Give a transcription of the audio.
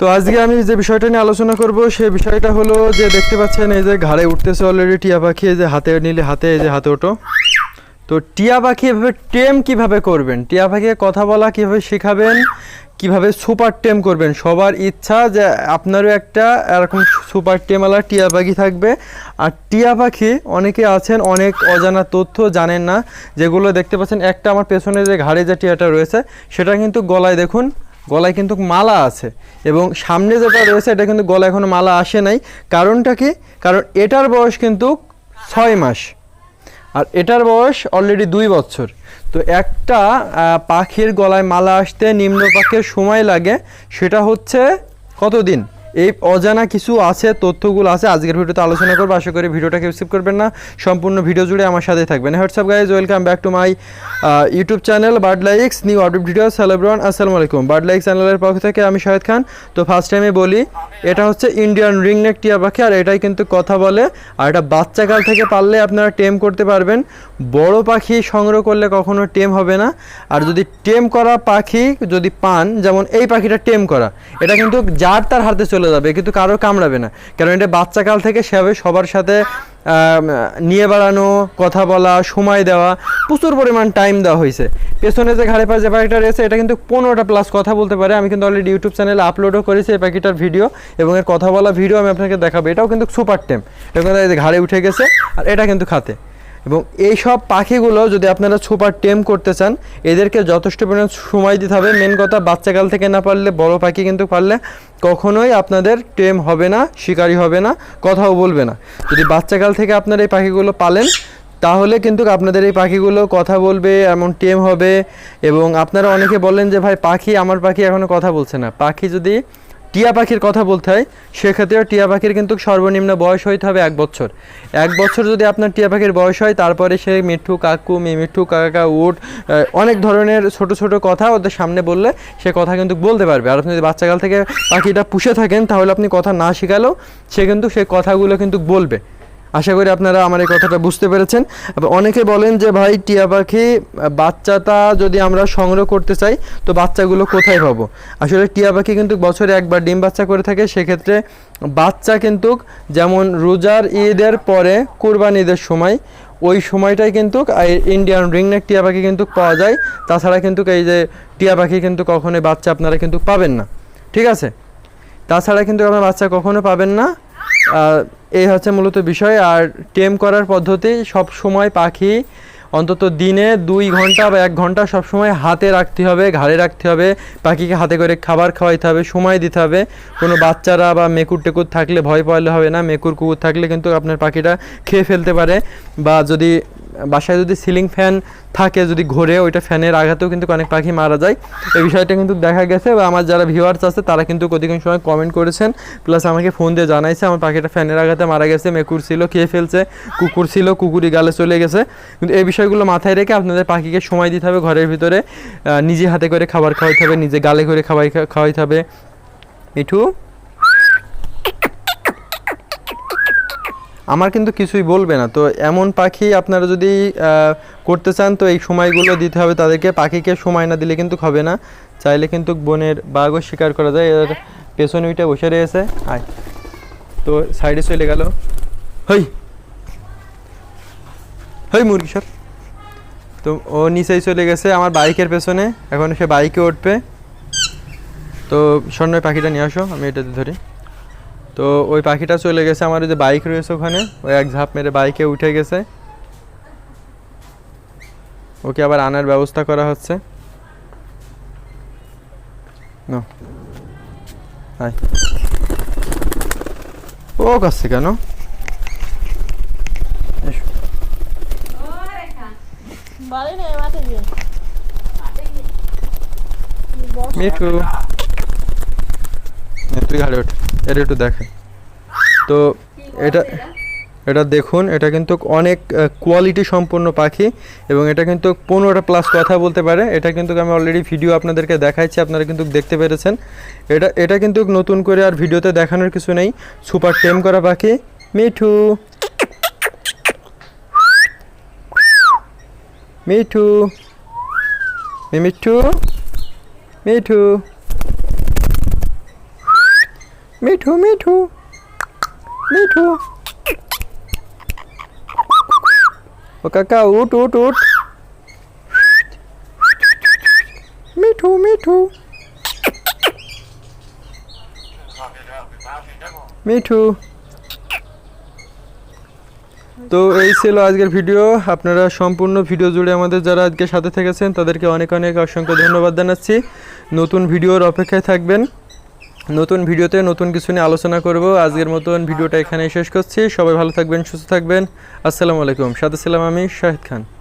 তো আজকে আমি যে বিষয়টা নিয়ে আলোচনা করব সেই বিষয়টা হলো যে দেখতে পাচ্ছেন এই যে ঘাড়ে উঠতেছে অলরেডি টিয়া পাখি, এই যে হাতে নিলে হাতে, এই যে হাতে ওঠো। তো টিয়া পাখি এভাবে টেম কীভাবে করবেন? টিয়া পাখিকে কথা বলা কীভাবে শেখাবেন? কীভাবে সুপার টেম করবেন? সবার ইচ্ছা যে আপনারও একটা এরকম সুপার টেমওয়ালা টিয়া পাখি থাকবে। আর টিয়া পাখি, অনেকে আছেন, অনেক অজানা তথ্য জানেন না, যেগুলো দেখতে পাচ্ছেন, একটা আমার পেছনে যে ঘাড়ে যে টিয়াটা রয়েছে, সেটা কিন্তু গলায় দেখুন গলায় কিন্তু মালা আছে। এবং সামনে যেটা রয়েছে, এটা কিন্তু গলায় এখনও মালা আসে নাই। কারণটা কি? কারণ এটার বয়স কিন্তু ছয় মাস। আর এটার বয়স অলরেডি দুই বছর। তো একটা পাখির গলায় মালা আসতে নিম্ন পাখির সময় লাগে, সেটা হচ্ছে কতদিন? এই অজানা কিছু আছে, তথ্যগুলো আছে, আজকের ভিডিওতে আলোচনা করব। আশা করি ভিডিওটাকে রিসিভ করবেন না। সম্পূর্ণ ভিডিও জুড়ে আমার সাথে থাকবেন। What's up guys welcome back to my YouTube channel bird likes new update video সেলেব্রন আসসালামু আলাইকুম বার্ড লাইক্স চ্যানেলের পক্ষ থেকে আমি শাহেদ খান তো ফার্স্ট টাইমে বলি, এটা হচ্ছে ইন্ডিয়ান রিংনেক টিয়া পাখি, আর এটাই কিন্তু কথা বলে। আর এটা বাচ্চাকাল থেকে পারলে আপনারা টেম করতে পারবেন। বড় পাখি সংগ্রহ করলে কখনো টেম হবে না। আর যদি টেম করা পাখি যদি পান, যেমন এই পাখিটা টেম করা, এটা কিন্তু যার তার হাতে চলে যাবে, কিন্তু কারও কামড়াবে না। কারণ এটা বাচ্চাকাল থেকে সেভাবে সবার সাথে নিয়ে বেড়ানো, কথা বলা, সময় দেওয়া, প্রচুর পরিমাণ টাইম দেওয়া হয়েছে। পেছনে যে ঘাড়ে পাশে যে পাখিটা রয়েছে, এটা কিন্তু পনেরোটা প্লাস কথা বলতে পারে। আমি কিন্তু অলরেডি ইউটিউব চ্যানেলে আপলোডও করেছি এই পাখিটার ভিডিও এবং এর কথা বলা ভিডিও আমি আপনাকে দেখাবো। এটাও কিন্তু সুপার টেম এটা কিন্তু ঘাড়ে উঠে গেছে, আর এটা কিন্তু খাতে। এবং এই সব পাখিগুলো যদি আপনারা সুপার টেম করতে চান, এদেরকে যথেষ্ট পরিমাণ সময় দিতে হবে। মেন কথা, বাচ্চাকাল থেকে না পারলে, বড় পাখি কিন্তু পারলে কখনোই আপনাদের টেম হবে না, শিকারি হবে না, কথাও বলবে না। যদি বাচ্চাকাল থেকে আপনারা এই পাখিগুলো পালেন, তাহলে কিন্তু আপনাদের এই পাখিগুলো কথা বলবে, এমন টেম হবে। এবং আপনারা অনেকে বলেন যে, ভাই, পাখি, আমার পাখি এখনও কথা বলছে না। পাখি যদি টিয়া পাখির কথা বলতে হয়, সেক্ষেত্রেও টিয়া পাখির কিন্তু সর্বনিম্ন বয়স হইতে হবে এক বছর। এক বছর যদি আপনার টিয়া পাখির বয়স হয়, তারপরে সে মিঠু কাকু, মি মিঠু কাকা, উট অনেক ধরনের ছোট ছোট কথা ওদের সামনে বললে সে কথা কিন্তু বলতে পারবে। আর আপনি যদি বাচ্চাকাল থেকে পাখিটা পুষে থাকেন, তাহলে আপনি কথা না শেখালেও সে কিন্তু সে কথাগুলো কিন্তু বলবে। আশা করি আপনারা আমার এই কথাটা বুঝতে পেরেছেন। অনেকে বলেন যে, ভাই, টিয়া পাখি বাচ্চাটা যদি আমরা সংগ্রহ করতে চাই, তো বাচ্চাগুলো কোথায় পাবো? আসলে টিয়া পাখি কিন্তু বছরে একবার ডিম বাচ্চা করে থাকে। সেক্ষেত্রে বাচ্চা কিন্তু যেমন রোজার ঈদের পরে কুরবান ঈদের সময়, ওই সময়টাই কিন্তু ইন্ডিয়ান রিংনেক টিয়া পাখি কিন্তু পাওয়া যায়। তাছাড়া কিন্তু এই যে টিয়া পাখি কিন্তু কখনোই বাচ্চা আপনারা কিন্তু পাবেন না। ঠিক আছে? তাছাড়া কিন্তু আপনার বাচ্চা কখনো পাবেন না। এই হচ্ছে মূলত বিষয়। আর টেম করার পদ্ধতি, সব সময় পাখি অন্তত দিনে দুই ঘণ্টা বা এক ঘণ্টা সব সময় হাতে রাখতে হবে, ঘাড়ে রাখতে হবে। পাখিকে হাতে করে খাবার খাওয়াইতে হবে, সময় দিতে হবে। কোনো বাচ্চারা বা মেকুর টেকুর থাকলে ভয় পাইলে হবে না। মেকুর কুকুর থাকলে কিন্তু আপনার পাখিটা খেয়ে ফেলতে পারে। বা যদি বাসায় যদি সিলিং ফ্যান থাকে, যদি ঘোরে, ওইটা ফ্যানের আঘাতেও কিন্তু অনেক পাখি মারা যায়। এই বিষয়টা কিন্তু দেখা গেছে বা আমার যারা ভিউয়ার্স আছে, তারা কিন্তু অধিকাংশ সময় কমেন্ট করেছেন। প্লাস আমাকে ফোন দিয়ে জানাইছে, আমার পাখিটা ফ্যানের আঘাতে মারা গেছে, মেকুর ছিল, খেয়ে ফেলছে, কুকুর ছিল কুকুরি গালে চলে গেছে। কিন্তু এই বিষয়গুলো মাথায় রেখে আপনাদের পাখিকে সময় দিতে হবে ঘরের ভিতরে নিজে হাতে করে খাবার খাওয়াইতে হবে, নিজে গালে করে খাবার খাওয়াইতে হবে। মিঠু? আমার কিন্তু কিছুই বলবে না। তো এমন পাখি আপনারা যদি করতে চান, তো এই সময়গুলো দিতে হবে তাদেরকে। পাখিকে সময় না দিলে কিন্তু হবে না। চাইলে কিন্তু বনের বাঘও শিকার করা যায়। এর পেছনে ওইটা বসে রয়েছে। আয়। তো সাইডে চলে গেল। হই! হই, মুরগি সর তো ও নিচেই চলে গেছে আমার বাইকের পেছনে। এখন সে বাইকে উঠবে। তো স্বর্ণয় পাখিটা নিয়ে আসো, আমি এটাতে ধরি। তো ওই পাখিটা চলে গেছে, আমার যে বাইক রয়েছে ওখানে, ওই এক ঝাঁপ মেরে বাইকে উঠে গেছে। ওকে আবার আনার ব্যবস্থা করা হচ্ছে। ও, কাছে কেন? মাঠে। তুই ঘাড়ে ওঠ এটা একটু দেখে তো এটা এটা দেখুন, এটা কিন্তু অনেক কোয়ালিটি সম্পন্ন পাখি এবং এটা কিন্তু পনেরোটা প্লাস কথা বলতে পারে। এটা কিন্তু আমি অলরেডি ভিডিও আপনাদেরকে দেখাইছি, আপনারা কিন্তু দেখতে পেরেছেন। এটা এটা কিন্তু নতুন করে আর ভিডিওতে দেখানোর কিছু নেই। সুপার টেম করা পাখি, মিঠু। মিঠু। মিঠু। মিঠু। মিঠু মিঠু। মিঠু ও কাকা, উঠ উঠ উঠ। মিঠু মিঠু। মিঠু। তো এই ছিল আজকের ভিডিও। আপনারা সম্পূর্ণ ভিডিও জুড়ে আমাদের যারা আজকে সাথে থেকেছেন, তাদেরকে অনেক অনেক অসংখ্য ধন্যবাদ জানাচ্ছি। নতুন ভিডিওর অপেক্ষায় থাকবেন। নতুন ভিডিওতে নতুন কিছু নিয়ে আলোচনা করব। আজকের মতন ভিডিওটা এখানে শেষ করছি। সবাই ভালো থাকবেন, সুস্থ থাকবেন। আসসালামু আলাইকুম। সাথে ছিলাম আমি শাহিদ খান।